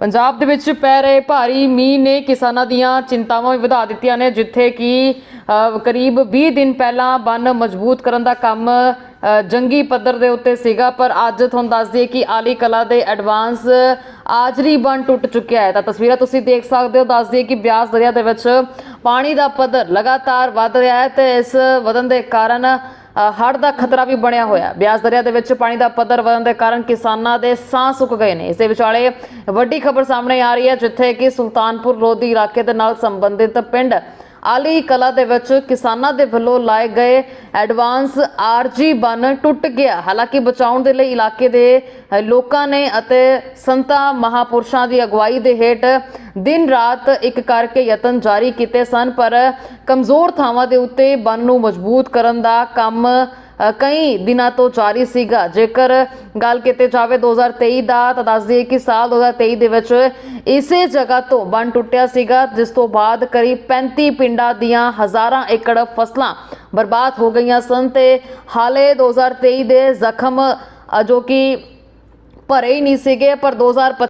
ਪੰਜਾਬ ਦੇ ਵਿੱਚ ਪੈ ਰਹੇ ਭਾਰੀ ਮੀਂਹ ਨੇ ਕਿਸਾਨਾਂ ਦੀਆਂ ਚਿੰਤਾਵਾਂ ਵੀ ਵਧਾ ਦਿੱਤੀਆਂ ਨੇ, ਜਿੱਥੇ ਕਿ ਕਰੀਬ 20 ਦਿਨ ਪਹਿਲਾਂ ਬੰਨ ਮਜ਼ਬੂਤ ਕਰਨ ਦਾ ਕੰਮ ਜੰਗੀ ਪੱਧਰ ਦੇ ਉੱਤੇ ਸੀਗਾ, ਪਰ ਅੱਜ ਤੁਹਾਨੂੰ ਦੱਸ ਦਈਏ ਕਿ ਆਲੀ ਕਲਾ ਦੇ ਐਡਵਾਂਸ ਆਜਰੀ ਬੰਨ ਟੁੱਟ ਚੁੱਕਿਆ ਹੈ। ਤਾਂ ਤਸਵੀਰਾਂ ਤੁਸੀਂ ਦੇਖ ਸਕਦੇ ਹੋ, ਦੱਸ ਦਈਏ ਕਿ ਬਿਆਸ ਦਰਿਆ ਦੇ ਵਿੱਚ ਪਾਣੀ ਦਾ ਪੱਧਰ ਲਗਾਤਾਰ ਵੱਧ ਰਿਹਾ ਹੈ ਤੇ ਇਸ ਵਧਣ ਦੇ ਕਾਰਨ ਹੜ੍ਹ ਦਾ ਖਤਰਾ ਵੀ ਬਣਿਆ ਹੋਇਆ। ਬਿਆਸ ਦਰਿਆ ਦੇ ਵਿੱਚ ਪਾਣੀ ਦਾ ਪੱਧਰ ਵਧਣ ਦੇ ਕਾਰਨ ਕਿਸਾਨਾਂ ਦੇ ਸਾਹ ਸੁੱਕ ਗਏ ਨੇ। ਇਸ ਦੇ ਵਿਚਾਲੇ ਵੱਡੀ ਖਬਰ ਸਾਹਮਣੇ ਆ ਰਹੀ ਹੈ, ਜਿੱਥੇ ਕਿ ਸੁਲਤਾਨਪੁਰ ਲੋਧੀ ਇਲਾਕੇ ਦੇ ਨਾਲ ਸੰਬੰਧਿਤ ਪਿੰਡ ਆਲੀ ਕਲਾ ਦੇ ਵਿੱਚ ਕਿਸਾਨਾਂ ਦੇ ਵੱਲੋਂ ਲਾਏ ਗਏ ਐਡਵਾਂਸ ਆਰਜੀ ਬੰਨ ਟੁੱਟ ਗਿਆ। ਹਾਲਾਂਕਿ ਬਚਾਉਣ ਦੇ ਲਈ ਇਲਾਕੇ ਦੇ ਲੋਕਾਂ ਨੇ ਅਤੇ ਸੰਤਾਂ ਮਹਾਪੁਰਸ਼ਾਂ ਦੀ ਅਗਵਾਈ ਦੇ ਹੇਠ ਦਿਨ ਰਾਤ ਇੱਕ ਕਰਕੇ ਯਤਨ ਜਾਰੀ ਕੀਤੇ ਸਨ, ਪਰ ਕਮਜ਼ੋਰ ਥਾਵਾਂ ਦੇ ਉੱਤੇ ਬੰਨ ਨੂੰ ਮਜ਼ਬੂਤ ਕਰਨ ਦਾ ਕੰਮ ਕਈ ਦਿਨਾਂ ਤੋਂ ਜਾਰੀ ਸੀਗਾ। ਜੇਕਰ ਗੱਲ ਕੀਤੀ ਜਾਵੇ 2023 ਦਾ, ਤਾਂ ਦੱਸ ਦਈਏ ਕਿ ਸਾਲ 2023 ਦੇ ਵਿੱਚ ਇਸੇ ਜਗ੍ਹਾ ਤੋਂ ਬੰਨ ਟੁੱਟਿਆ ਸੀਗਾ, ਜਿਸ ਤੋਂ ਬਾਅਦ ਕਰੀਬ 35 ਪਿੰਡਾਂ ਦੀਆਂ ਹਜ਼ਾਰਾਂ ਏਕੜ ਫਸਲਾਂ ਬਰਬਾਦ ਹੋ ਗਈਆਂ ਸਨ ਤੇ ਹਾਲੇ 2023 ਦੇ ਜ਼ਖਮ ਜੋ ਕਿ ਭਰੇ ਹੀ ਨਹੀਂ ਸੀਗੇ, ਪਰ 2025